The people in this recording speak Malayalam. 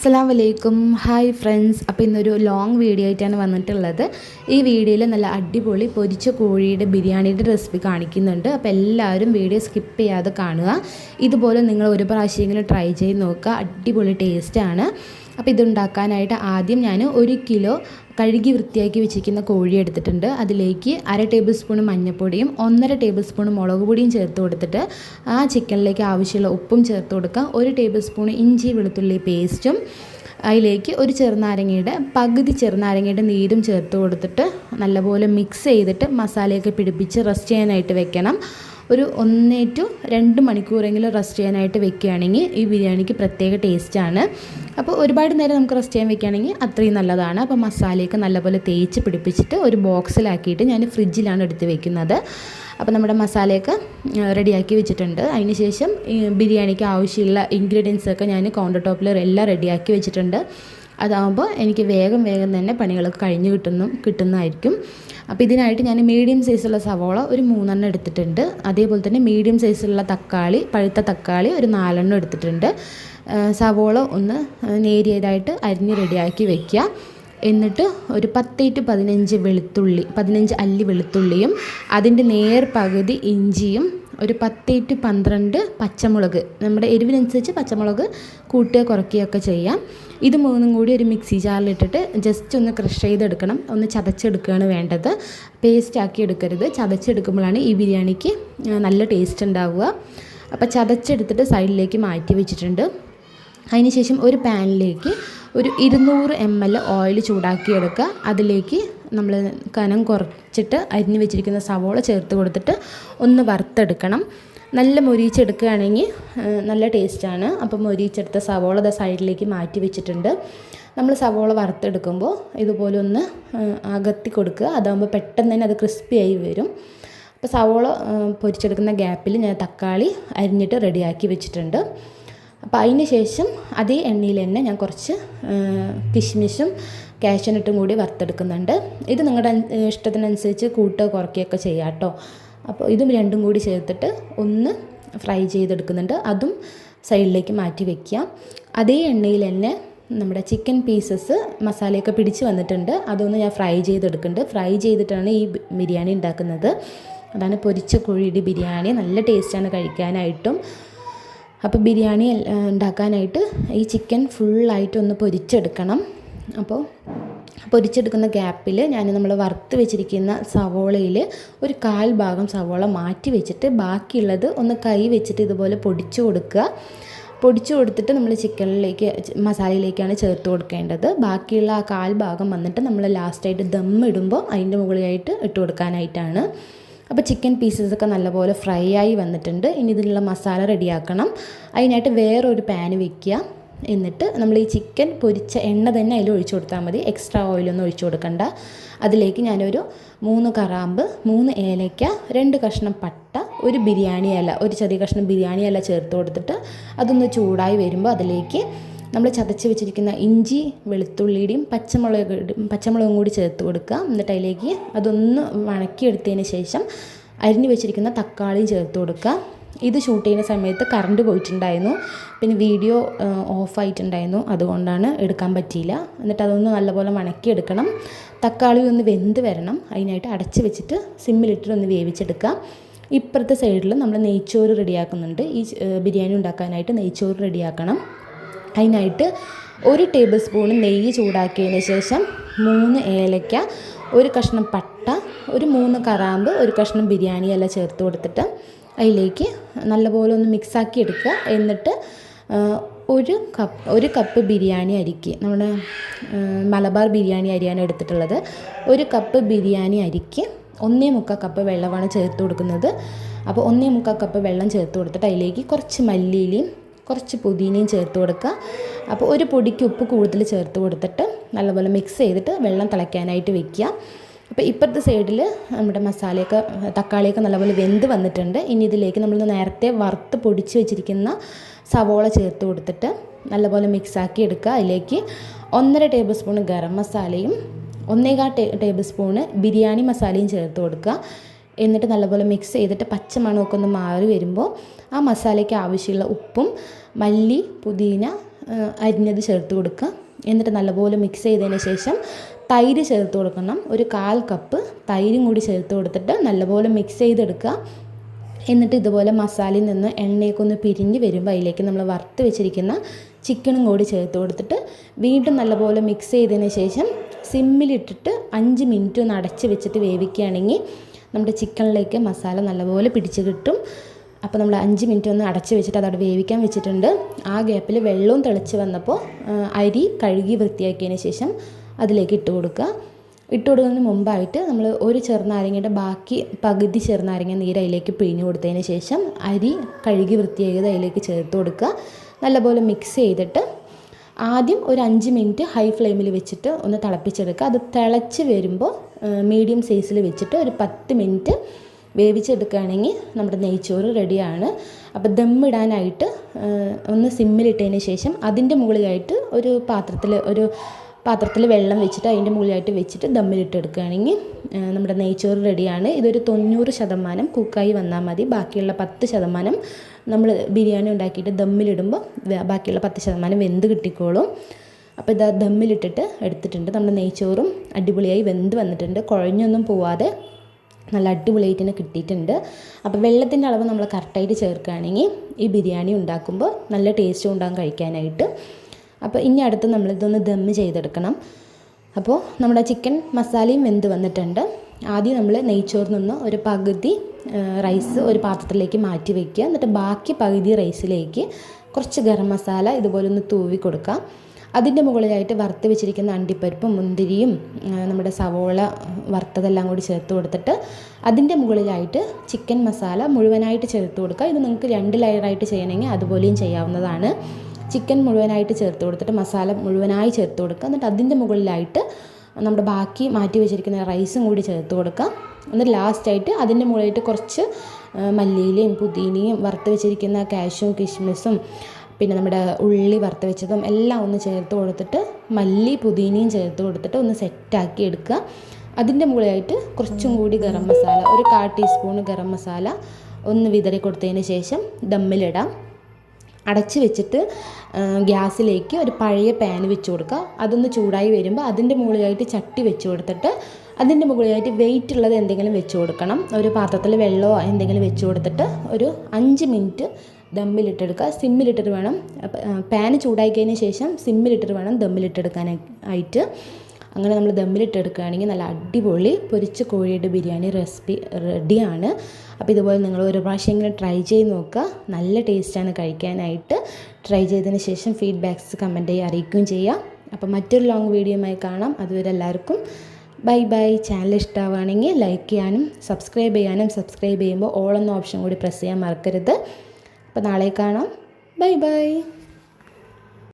അസ്സാം വലൈക്കും ഹായ് ഫ്രണ്ട്സ് അപ്പോൾ ഇന്നൊരു ലോങ് വീഡിയോ ആയിട്ടാണ് വന്നിട്ടുള്ളത്. ഈ വീഡിയോയിൽ നല്ല അടിപൊളി പൊരിച്ച കോഴിയുടെ ബിരിയാണിയുടെ റെസിപ്പി കാണിക്കുന്നുണ്ട്. അപ്പോൾ എല്ലാവരും വീഡിയോ സ്കിപ്പ് ചെയ്യാതെ കാണുക. ഇതുപോലെ നിങ്ങൾ ഒരു പ്രാവശ്യമെങ്കിലും ട്രൈ ചെയ്ത് നോക്കുക. അടിപൊളി ടേസ്റ്റാണ് അപ്പോൾ ഇതുണ്ടാക്കാനായിട്ട് ആദ്യം ഞാൻ ഒരു കിലോ കഴുകി വൃത്തിയാക്കി വെച്ചിരിക്കുന്ന കോഴി എടുത്തിട്ടുണ്ട്. അതിലേക്ക് അര ടേബിൾ സ്പൂൺ മഞ്ഞൾപ്പൊടിയും ഒന്നര ടേബിൾ സ്പൂൺ മുളക് പൊടിയും ചേർത്ത് കൊടുത്തിട്ട് ആ ചിക്കനിലേക്ക് ആവശ്യമുള്ള ഉപ്പും ചേർത്ത് കൊടുക്കുക. ഒരു ടേബിൾ സ്പൂൺ ഇഞ്ചി വെളുത്തുള്ളി പേസ്റ്റും. അതിലേക്ക് ഒരു ചെറുനാരങ്ങയുടെ പകുതി ചെറുനാരങ്ങയുടെ നീരും ചേർത്ത് കൊടുത്തിട്ട് നല്ലപോലെ മിക്സ് ചെയ്തിട്ട് മസാലയൊക്കെ പിടിപ്പിച്ച് റെസ്റ്റ് ചെയ്യാനായിട്ട് വെക്കണം. ഒരു ഒന്നേ ടു രണ്ട് മണിക്കൂറെങ്കിലും റെസ്റ്റ് ചെയ്യാനായിട്ട് വെക്കുകയാണെങ്കിൽ ഈ ബിരിയാണിക്ക് പ്രത്യേക ടേസ്റ്റാണ്. അപ്പോൾ ഒരുപാട് നേരം നമുക്ക് റെസ്റ്റ് ചെയ്യാൻ വെക്കുകയാണെങ്കിൽ അത്രയും നല്ലതാണ്. അപ്പോൾ മസാലയൊക്കെ നല്ലപോലെ തേച്ച് പിടിപ്പിച്ചിട്ട് ഒരു ബോക്സിലാക്കിയിട്ട് ഞാൻ ഫ്രിഡ്ജിലാണ് എടുത്ത് വെക്കുന്നത്. അപ്പോൾ നമ്മുടെ മസാലയൊക്കെ റെഡിയാക്കി വെച്ചിട്ടുണ്ട്. അതിന് ശേഷം ബിരിയാണിക്ക് ആവശ്യമുള്ള ഇൻഗ്രീഡിയൻസൊക്കെ ഞാൻ കൗണ്ടർ ടോപ്പിൽ എല്ലാം റെഡിയാക്കി വെച്ചിട്ടുണ്ട്. അതാകുമ്പോൾ എനിക്ക് വേഗം വേഗം തന്നെ പണികളൊക്കെ കഴിഞ്ഞ് കിട്ടുന്നു കിട്ടുന്നതായിരിക്കും. അപ്പോൾ ഇതിനായിട്ട് ഞാൻ മീഡിയം സൈസുള്ള സവോള ഒരു മൂന്നെണ്ണം എടുത്തിട്ടുണ്ട്. അതേപോലെ തന്നെ മീഡിയം സൈസുള്ള തക്കാളി പഴുത്ത തക്കാളി ഒരു നാലെണ്ണം എടുത്തിട്ടുണ്ട്. സവോള ഒന്ന് നേരിയതായിട്ട് അരിഞ്ഞ് റെഡിയാക്കി വെക്കുക. എന്നിട്ട് ഒരു പത്ത് ടു പതിനഞ്ച് വെളുത്തുള്ളി പതിനഞ്ച് അല്ലി വെളുത്തുള്ളിയും അതിന്റെ നേർ പകുതി ഇഞ്ചിയും ഒരു പത്ത് ടു പന്ത്രണ്ട് പച്ചമുളക്. നമ്മുടെ എരിവിനനുസരിച്ച് പച്ചമുളക് കൂട്ടുക കുറയ്ക്കുകയൊക്കെ ചെയ്യാം. ഇത് മൂന്നും കൂടി ഒരു മിക്സി ജാറിലിട്ടിട്ട് ജസ്റ്റ് ഒന്ന് ക്രഷ് ചെയ്തെടുക്കണം. ഒന്ന് ചതച്ചെടുക്കുകയാണ് വേണ്ടത്. പേസ്റ്റ് ആക്കി എടുക്കരുത്. ചതച്ചെടുക്കുമ്പോഴാണ് ഈ ബിരിയാണിക്ക് നല്ല ടേസ്റ്റ് ഉണ്ടാവുക. അപ്പോൾ ചതച്ചെടുത്തിട്ട് സൈഡിലേക്ക് മാറ്റി വെച്ചിട്ടുണ്ട്. അതിനുശേഷം ഒരു പാനിലേക്ക് ഒരു ഇരുന്നൂറ് എം എൽ ഓയിൽ ചൂടാക്കിയെടുക്കുക. അതിലേക്ക് നമ്മൾ കനം കുറച്ചിട്ട് അരിഞ്ഞ് വെച്ചിരിക്കുന്ന സവോള ചേർത്ത് കൊടുത്തിട്ട് ഒന്ന് വറുത്തെടുക്കണം. നല്ല മൊരിച്ചെടുക്കുകയാണെങ്കിൽ നല്ല ടേസ്റ്റാണ്. അപ്പോൾ മൊരിച്ചെടുത്ത സവോള സൈഡിലേക്ക് മാറ്റി വെച്ചിട്ടുണ്ട്. നമ്മൾ സവോള വറുത്തെടുക്കുമ്പോൾ ഇതുപോലെ ഒന്ന് അകത്തി കൊടുക്കുക. അതാകുമ്പോൾ പെട്ടെന്ന് തന്നെ അത് ക്രിസ്പിയായി വരും. അപ്പോൾ സവോള പൊരിച്ചെടുക്കുന്ന ഗ്യാപ്പിൽ ഞാൻ തക്കാളി അരിഞ്ഞിട്ട് റെഡിയാക്കി വെച്ചിട്ടുണ്ട്. അപ്പോൾ അതിന് ശേഷം അതേ എണ്ണയിൽ തന്നെ ഞാൻ കുറച്ച് കിഷ്മിഷും കാഷ്യനട്ടും കൂടി വറുത്തെടുക്കുന്നുണ്ട്. ഇത് നിങ്ങളുടെ ഇഷ്ടത്തിനനുസരിച്ച് കൂട്ടുക കുറയ്ക്കുകയൊക്കെ ചെയ്യാം കേട്ടോ. അപ്പോൾ ഇതും രണ്ടും കൂടി ചേർത്തിട്ട് ഒന്ന് ഫ്രൈ ചെയ്തെടുക്കുന്നുണ്ട്. അതും സൈഡിലേക്ക് മാറ്റി വയ്ക്കുക അതേ എണ്ണയിൽ തന്നെ നമ്മുടെ ചിക്കൻ പീസസ് മസാലയൊക്കെ പിടിച്ച് വന്നിട്ടുണ്ട്. അതൊന്ന് ഞാൻ ഫ്രൈ ചെയ്തെടുക്കുന്നുണ്ട്. ഫ്രൈ ചെയ്തിട്ടാണ് ഈ ബിരിയാണി ഉണ്ടാക്കുന്നത്. അതാണ് പൊരിച്ച കോഴിയുടെ ബിരിയാണി. നല്ല ടേസ്റ്റാണ് കഴിക്കാനായിട്ടും. അപ്പോൾ ബിരിയാണി ഉണ്ടാക്കാനായിട്ട് ഈ ചിക്കൻ ഫുള്ളായിട്ട് ഒന്ന് പൊരിച്ചെടുക്കണം. അപ്പോൾ പൊരിച്ചെടുക്കുന്ന ഗ്യാപ്പിൽ ഞാൻ നമ്മൾ വറുത്ത് വെച്ചിരിക്കുന്ന സവോളയിൽ ഒരു കാൽ ഭാഗം സവോള മാറ്റി വെച്ചിട്ട് ബാക്കിയുള്ളത് ഒന്ന് കൈ വെച്ചിട്ട് ഇതുപോലെ പൊടിച്ചു കൊടുക്കുക. പൊടിച്ചു കൊടുത്തിട്ട് നമ്മൾ ചിക്കനിലേക്ക് മസാലയിലേക്കാണ് ചേർത്ത് കൊടുക്കേണ്ടത്. ബാക്കിയുള്ള ആ കാൽ ഭാഗം വന്നിട്ട് നമ്മൾ ലാസ്റ്റായിട്ട് ദം ഇടുമ്പോൾ അതിന്റെ മുകളിലായിട്ട് ഇട്ട് കൊടുക്കാനായിട്ടാണ്. അപ്പോൾ ചിക്കൻ പീസസ് ഒക്കെ നല്ലപോലെ ഫ്രൈ ആയി വന്നിട്ടുണ്ട്. ഇനി ഇതിനുള്ള മസാല റെഡിയാക്കണം അതിനായിട്ട് വേറൊരു പാൻ വെക്കുക. എന്നിട്ട് നമ്മൾ ഈ ചിക്കൻ പൊരിച്ച എണ്ണ തന്നെ അതിൽ ഒഴിച്ചു കൊടുത്താൽ മതി. എക്സ്ട്രാ ഓയിലൊന്നും ഒഴിച്ചു കൊടുക്കണ്ട. അതിലേക്ക് ഞാനൊരു മൂന്ന് കറാമ്പ് മൂന്ന് ഏലയ്ക്ക രണ്ട് കഷ്ണം പട്ട ഒരു ബിരിയാണി ഇല ഒരു ചെറിയ കഷ്ണം ബിരിയാണി ഇല ചേർത്ത് കൊടുത്തിട്ട് അതൊന്ന് ചൂടായി വരുമ്പോൾ അതിലേക്ക് നമ്മൾ ചതച്ച് വെച്ചിരിക്കുന്ന ഇഞ്ചി വെളുത്തുള്ളിയുടെയും പച്ചമുളക് പച്ചമുളകും കൂടി ചേർത്ത് കൊടുക്കുക. എന്നിട്ട് അതിലേക്ക് അതൊന്ന് വണക്കിയെടുത്തതിന് ശേഷം അരിഞ്ഞു വെച്ചിരിക്കുന്ന തക്കാളിയും ചേർത്ത് കൊടുക്കുക. ഇത് ഷൂട്ട് ചെയ്യുന്ന സമയത്ത് കറണ്ട് പോയിട്ടുണ്ടായിരുന്നു. പിന്നെ വീഡിയോ ഓഫായിട്ടുണ്ടായിരുന്നു അതുകൊണ്ടാണ് എടുക്കാൻ പറ്റിയില്ല. എന്നിട്ട് അതൊന്ന് നല്ലപോലെ വണക്കിയെടുക്കണം തക്കാളി ഒന്ന് വെന്ത് വരണം. അതിനായിട്ട് അടച്ച് വെച്ചിട്ട് സിമ്മിലിട്ടിട്ട് വേവിച്ചെടുക്കുക. ഇപ്പുറത്തെ സൈഡിൽ നമ്മൾ നെയ്ച്ചോറ് റെഡിയാക്കുന്നുണ്ട്. ഈ ബിരിയാണി ഉണ്ടാക്കാനായിട്ട് നെയ്ച്ചോറ് റെഡിയാക്കണം. അതിനായിട്ട് ഒരു ടേബിൾ സ്പൂൺ നെയ്യ് ചൂടാക്കിയതിന് ശേഷം മൂന്ന് ഏലക്ക ഒരു കഷ്ണം പട്ട ഒരു മൂന്ന് കറാമ്പ് ഒരു കഷ്ണം ബിരിയാണി എല്ലാം ചേർത്ത് കൊടുത്തിട്ട് അതിലേക്ക് നല്ലപോലെ ഒന്ന് മിക്സാക്കി എടുക്കുക. എന്നിട്ട് ഒരു കപ്പ് ഒരു കപ്പ് ബിരിയാണി അരിക്ക് നമ്മുടെ മലബാർ ബിരിയാണി അരിയാണ് എടുത്തിട്ടുള്ളത്. ഒരു കപ്പ് ബിരിയാണി അരിക്ക് ഒന്നേ മുക്കാൽ കപ്പ് വെള്ളമാണ് ചേർത്ത് കൊടുക്കുന്നത്. അപ്പോൾ ഒന്നേ മുക്കാൽ കപ്പ് വെള്ളം ചേർത്ത് കൊടുത്തിട്ട് അതിലേക്ക് കുറച്ച് മല്ലിയിലയും കുറച്ച് പുതിനയും ചേർത്ത് കൊടുക്കുക. അപ്പോൾ ഒരു പൊടിക്ക് ഉപ്പ് കൂടുതൽ ചേർത്ത് കൊടുത്തിട്ട് നല്ലപോലെ മിക്സ് ചെയ്തിട്ട് വെള്ളം തിളയ്ക്കാനായിട്ട് വെക്കുക. അപ്പോൾ ഇപ്പുറത്തെ സൈഡിൽ നമ്മുടെ മസാലയൊക്കെ തക്കാളിയൊക്കെ നല്ലപോലെ വെന്ത് വന്നിട്ടുണ്ട്. ഇനി ഇതിലേക്ക് നമ്മൾ നേരത്തെ വറുത്ത് പൊടിച്ച് വെച്ചിരിക്കുന്ന സവോള ചേർത്ത് കൊടുത്തിട്ട് നല്ലപോലെ മിക്സാക്കി എടുക്കുക. അതിലേക്ക് ഒന്നര ടേബിൾ സ്പൂൺ ഗരം മസാലയും ഒന്നേകാൽ ടേബിൾ സ്പൂണ് ബിരിയാണി മസാലയും ചേർത്ത് കൊടുക്കുക. എന്നിട്ട് നല്ലപോലെ മിക്സ് ചെയ്തിട്ട് പച്ചമണമൊക്കെ ഒന്ന് മാറി വരുമ്പോൾ ആ മസാലയ്ക്ക് ആവശ്യമുള്ള ഉപ്പും മല്ലി പുതിന അരിഞ്ഞത് ചേർത്ത് കൊടുക്കുക. എന്നിട്ട് നല്ലപോലെ മിക്സ് ചെയ്തതിന് ശേഷം തൈര് ചേർത്ത് കൊടുക്കണം. ഒരു കാൽ കപ്പ് തൈരും കൂടി ചേർത്ത് കൊടുത്തിട്ട് നല്ലപോലെ മിക്സ് ചെയ്തെടുക്കുക. എന്നിട്ട് ഇതുപോലെ മസാലയിൽ നിന്ന് എണ്ണയൊക്കെ ഒന്ന് പിരിഞ്ഞ് വരുമ്പോൾ അതിലേക്ക് നമ്മൾ വറുത്ത് വെച്ചിരിക്കുന്ന ചിക്കനും കൂടി ചേർത്ത് കൊടുത്തിട്ട് വീണ്ടും നല്ലപോലെ മിക്സ് ചെയ്തതിന് ശേഷം സിമ്മിലിട്ടിട്ട് അഞ്ച് മിനിറ്റ് ഒന്ന് അടച്ച് വെച്ചിട്ട് വേവിക്കുകയാണെങ്കിൽ നമ്മുടെ ചിക്കനിലേക്ക് മസാല നല്ലപോലെ പിടിച്ച് കിട്ടും. അപ്പോൾ നമ്മൾ അഞ്ച് മിനിറ്റ് ഒന്ന് അടച്ച് വെച്ചിട്ട് അതവിടെ വേവിക്കാൻ വെച്ചിട്ടുണ്ട്. ആ ഗ്യാപ്പിൽ വെള്ളവും തിളച്ച് വന്നപ്പോൾ അരി കഴുകി വൃത്തിയാക്കിയതിന് ശേഷം അതിലേക്ക് ഇട്ട് കൊടുക്കുക. ഇട്ട് കൊടുക്കുന്നതിന് മുമ്പായിട്ട് നമ്മൾ ഒരു ചെറുനാരങ്ങയുടെ ബാക്കി പകുതി ചെറുനാരങ്ങ നീര് അതിലേക്ക് പിഴിഞ്ഞ് കൊടുത്തതിന് ശേഷം അരി കഴുകി വൃത്തിയാക്കിയത് അതിലേക്ക് ചേർത്ത് കൊടുക്കുക. നല്ലപോലെ മിക്സ് ചെയ്തിട്ട് ആദ്യം ഒരു അഞ്ച് മിനിറ്റ് ഹൈ ഫ്ലെയിമിൽ വെച്ചിട്ട് ഒന്ന് തിളപ്പിച്ചെടുക്കുക. അത് തിളച്ച് വരുമ്പോൾ മീഡിയം സൈസിൽ വെച്ചിട്ട് ഒരു പത്ത് മിനിറ്റ് വേവിച്ചെടുക്കുകയാണെങ്കിൽ നമ്മുടെ നെയ്ച്ചോറ് റെഡിയാണ് അപ്പോൾ ദമ്മിടാനായിട്ട് ഒന്ന് സിമ്മിലിട്ടതിന് ശേഷം അതിന്റെ മുകളിലായിട്ട് ഒരു പാത്രത്തിൽ ഒരു പാത്രത്തിൽ വെള്ളം വെച്ചിട്ട് അതിന്റെ മുകളിലായിട്ട് വെച്ചിട്ട് ദമ്മിലിട്ടെടുക്കുകയാണെങ്കിൽ നമ്മുടെ നെയ്ച്ചോറ് റെഡിയാണ് ഇതൊരു തൊണ്ണൂറ് ശതമാനം കുക്കായി വന്നാൽ മതി. ബാക്കിയുള്ള പത്ത് ശതമാനം നമ്മൾ ബിരിയാണി ഉണ്ടാക്കിയിട്ട് ദമ്മിലിടുമ്പോൾ ബാക്കിയുള്ള പത്ത് ശതമാനം വെന്ത് കിട്ടിക്കോളും. അപ്പോൾ ഇതാ ദമ്മിലിട്ടിട്ട് എടുത്തിട്ടുണ്ട്. നമ്മുടെ നെയ്ച്ചോറും അടിപൊളിയായി വെന്ത് വന്നിട്ടുണ്ട്. കുഴഞ്ഞൊന്നും പോവാതെ നല്ല അടിപൊളിയായിട്ട് തന്നെ കിട്ടിയിട്ടുണ്ട്. അപ്പോൾ വെള്ളത്തിന്റെ അളവ് നമ്മൾ കറക്റ്റായിട്ട് ചേർക്കുകയാണെങ്കിൽ ഈ ബിരിയാണി ഉണ്ടാക്കുമ്പോൾ നല്ല ടേസ്റ്റും ഉണ്ടാകും കഴിക്കാനായിട്ട്. അപ്പോൾ ഇനി അടുത്ത് നമ്മളിതൊന്ന് ദമ്മ് ചെയ്തെടുക്കണം. അപ്പോൾ നമ്മുടെ ചിക്കൻ മസാലയും വെന്ത് വന്നിട്ടുണ്ട്. ആദ്യം നമ്മൾ നെയ്ച്ചോറിൽ നിന്ന് ഒരു പകുതി റൈസ് ഒരു പാത്രത്തിലേക്ക് മാറ്റി വയ്ക്കുക. എന്നിട്ട് ബാക്കി പകുതി റൈസിലേക്ക് കുറച്ച് ഗരം മസാല ഇതുപോലെ ഒന്ന് തൂവി കൊടുക്കുക അതിന്റെ മുകളിലായിട്ട് വറുത്ത് വെച്ചിരിക്കുന്ന അണ്ടിപ്പരിപ്പും മുന്തിരിയും നമ്മുടെ സവോള വറുത്തതെല്ലാം കൂടി ചേർത്ത് കൊടുത്തിട്ട് അതിന്റെ മുകളിലായിട്ട് ചിക്കൻ മസാല മുഴുവനായിട്ട് ചേർത്ത് കൊടുക്കുക. ഇത് നിങ്ങൾക്ക് രണ്ട് ലെയറായിട്ട് ചെയ്യണമെങ്കിൽ അതുപോലെയും ചെയ്യാവുന്നതാണ്. ചിക്കൻ മുഴുവനായിട്ട് ചേർത്ത് കൊടുത്തിട്ട് മസാല മുഴുവനായി ചേർത്ത് കൊടുക്കുക. എന്നിട്ട് അതിന്റെ മുകളിലായിട്ട് നമ്മുടെ ബാക്കി മാറ്റി വെച്ചിരിക്കുന്ന റൈസും കൂടി ചേർത്ത് കൊടുക്കുക. എന്നിട്ട് ലാസ്റ്റായിട്ട് അതിന്റെ മുകളിലായിട്ട് കുറച്ച് മല്ലിയിലയും പുതിനയും വറുത്ത് വെച്ചിരിക്കുന്ന കാഷ്യും കിഷ്മിസും പിന്നെ നമ്മുടെ ഉള്ളി വറുത്ത് വെച്ചതും എല്ലാം ഒന്ന് ചേർത്ത് കൊടുത്തിട്ട് മല്ലി പുതിനയും ചേർത്ത് കൊടുത്തിട്ട് ഒന്ന് സെറ്റാക്കി എടുക്കുക. അതിന്റെ മുകളിലായിട്ട് കുറച്ചും കൂടി ഗരം മസാല ഒരു കാ ടീസ്പൂൺ ഗരം മസാല ഒന്ന് വിതറി കൊടുത്തതിന് ശേഷം ദമ്മിലിടാം. അടച്ച് വെച്ചിട്ട് ഗ്യാസിലേക്ക് ഒരു പഴയ പാൻ വെച്ച് കൊടുക്കുക. അതൊന്ന് ചൂടായി വരുമ്പോൾ അതിന്റെ മുകളിലായിട്ട് ചട്ടി വെച്ച് കൊടുത്തിട്ട് അതിന്റെ മുകളിലായിട്ട് വെയിറ്റ് ഉള്ളത് എന്തെങ്കിലും വെച്ച് കൊടുക്കണം. ഒരു പാത്രത്തിൽ വെള്ളമോ എന്തെങ്കിലും വെച്ച് കൊടുത്തിട്ട് ഒരു അഞ്ച് മിനിറ്റ് ദമ്മിലിട്ടെടുക്കുക. സിമ്മിലിട്ടിട്ട് വേണം പാൻ ചൂടായി കഴിഞ്ഞ ശേഷം സിമ്മിലിട്ടിട്ട് വേണം ദമ്മിലിട്ടെടുക്കാൻ ആയിട്ട് അങ്ങനെ നമ്മൾ ദമ്മിലിട്ടെടുക്കുകയാണെങ്കിൽ നല്ല അടിപൊളി പൊരിച്ച കോഴിയുടെ ബിരിയാണി റെസിപ്പി റെഡിയാണ്. അപ്പോൾ ഇതുപോലെ നിങ്ങൾ ഒരു പ്രാവശ്യമെങ്കിലും ട്രൈ ചെയ്ത് നോക്കുക. നല്ല ടേസ്റ്റാണ് കഴിക്കാനായിട്ട്. ട്രൈ ചെയ്തതിന് ശേഷം ഫീഡ്ബാക്ക്സ് കമന്റ് ചെയ്യുക അറിയിക്കുകയും ചെയ്യാം അപ്പോൾ മറ്റൊരു ലോങ് വീഡിയോയുമായി കാണാം. അതുവരെ എല്ലാവർക്കും ബൈ ബൈ. ചാനൽ ഇഷ്ടമാവുകയാണെങ്കിൽ ലൈക്ക് ചെയ്യാനും സബ്സ്ക്രൈബ് ചെയ്യാനും സബ്സ്ക്രൈബ് ചെയ്യുമ്പോൾ ഓൾ എന്ന ഓപ്ഷൻ കൂടി പ്രസ് ചെയ്യാൻ മറക്കരുത്. അപ്പോൾ നാളെ കാണാം. Bye bye.